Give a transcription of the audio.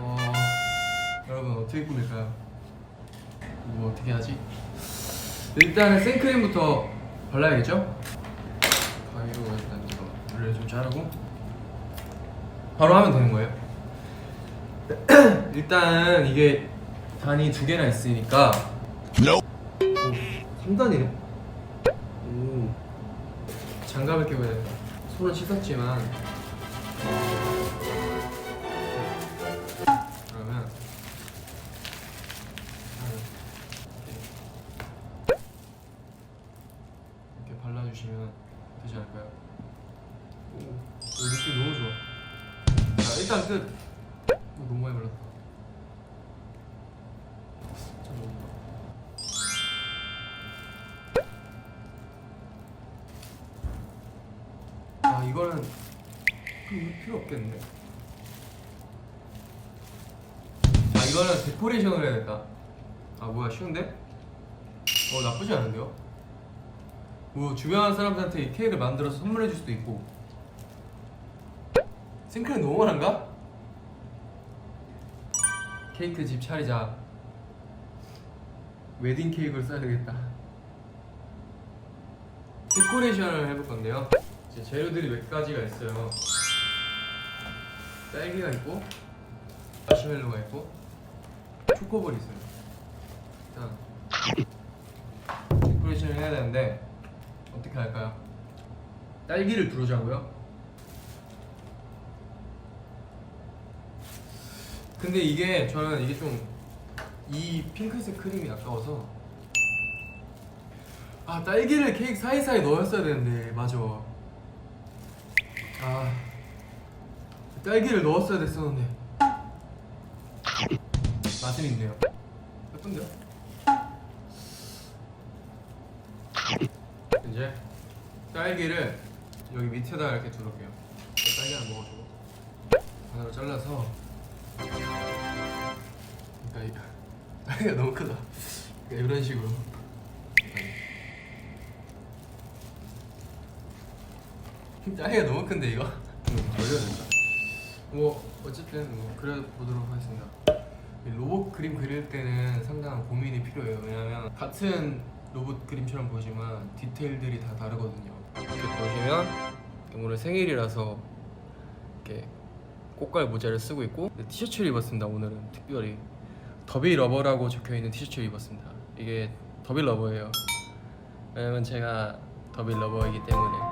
어, 여러분 어떻게 꾸밀까요? 뭐 어떻게 하지? 일단은 생크림부터 발라야겠죠? 가위로 일단 이거 물을 좀 자르고 바로 하면 되는 거예요. 일단 이게 단이 두 개나 있으니까 오, 3단이네. 오. 장갑을 끼고 해야 돼. 손은 씻었지만 발라주시면 되지 않을까요? 오, 오 느낌 너무 좋아. 자 일단 끝. 오, 너무 많이 발랐다. 잠깐만. 아 이거는 그 필요 없겠네. 자 이거는 데코레이션을 해야겠다. 아 뭐야 쉬운데? 어 나쁘지 않은데요? 뭐 주변 사람들한테 이 케이크를 만들어서 선물해 줄 수도 있고. 생크림 너무 많은가? 케이크 집 차리자. 웨딩 케이크를 써야 되겠다. 데코레이션을 해볼 건데요. 이제 재료들이 몇 가지가 있어요. 딸기가 있고, 마시멜로가 있고, 초코볼이 있어요. 일단 데코레이션을 해야 되는데 어떻게 할까요? 딸기를 두르자고요. 근데 이게 저는 이게 좀 이 핑크색 크림이 아까워서 아 딸기를 케이크 사이사이 넣었어야 되는데 맞아 아 딸기를 넣었어야 됐었는데 맛은 있네요 예쁜데요? 이제 딸기를 여기 밑에다 이렇게 두를게요 딸기 하나 먹어주고 하나로 잘라서 그러니까 이- 딸기가 너무 크다 그러니까 이런 식으로 딸기가 너무 큰데 이거? 응, 돌려야 된다. 뭐 어쨌든 뭐 그래 보도록 하겠습니다. 이 로봇 그림 그릴 때는 상당한 고민이 필요해요. 왜냐면 같은 로봇 그림처럼 보이지만 디테일들이 다 다르거든요. 이렇게 보시면 오늘 생일이라서 이렇게 꽃갈 모자를 쓰고 있고 티셔츠를 입었습니다. 오늘은 특별히 더비 러버라고 적혀 있는 티셔츠를 입었습니다. 이게 더비 러버예요. 왜냐면 제가 더비 러버이기 때문에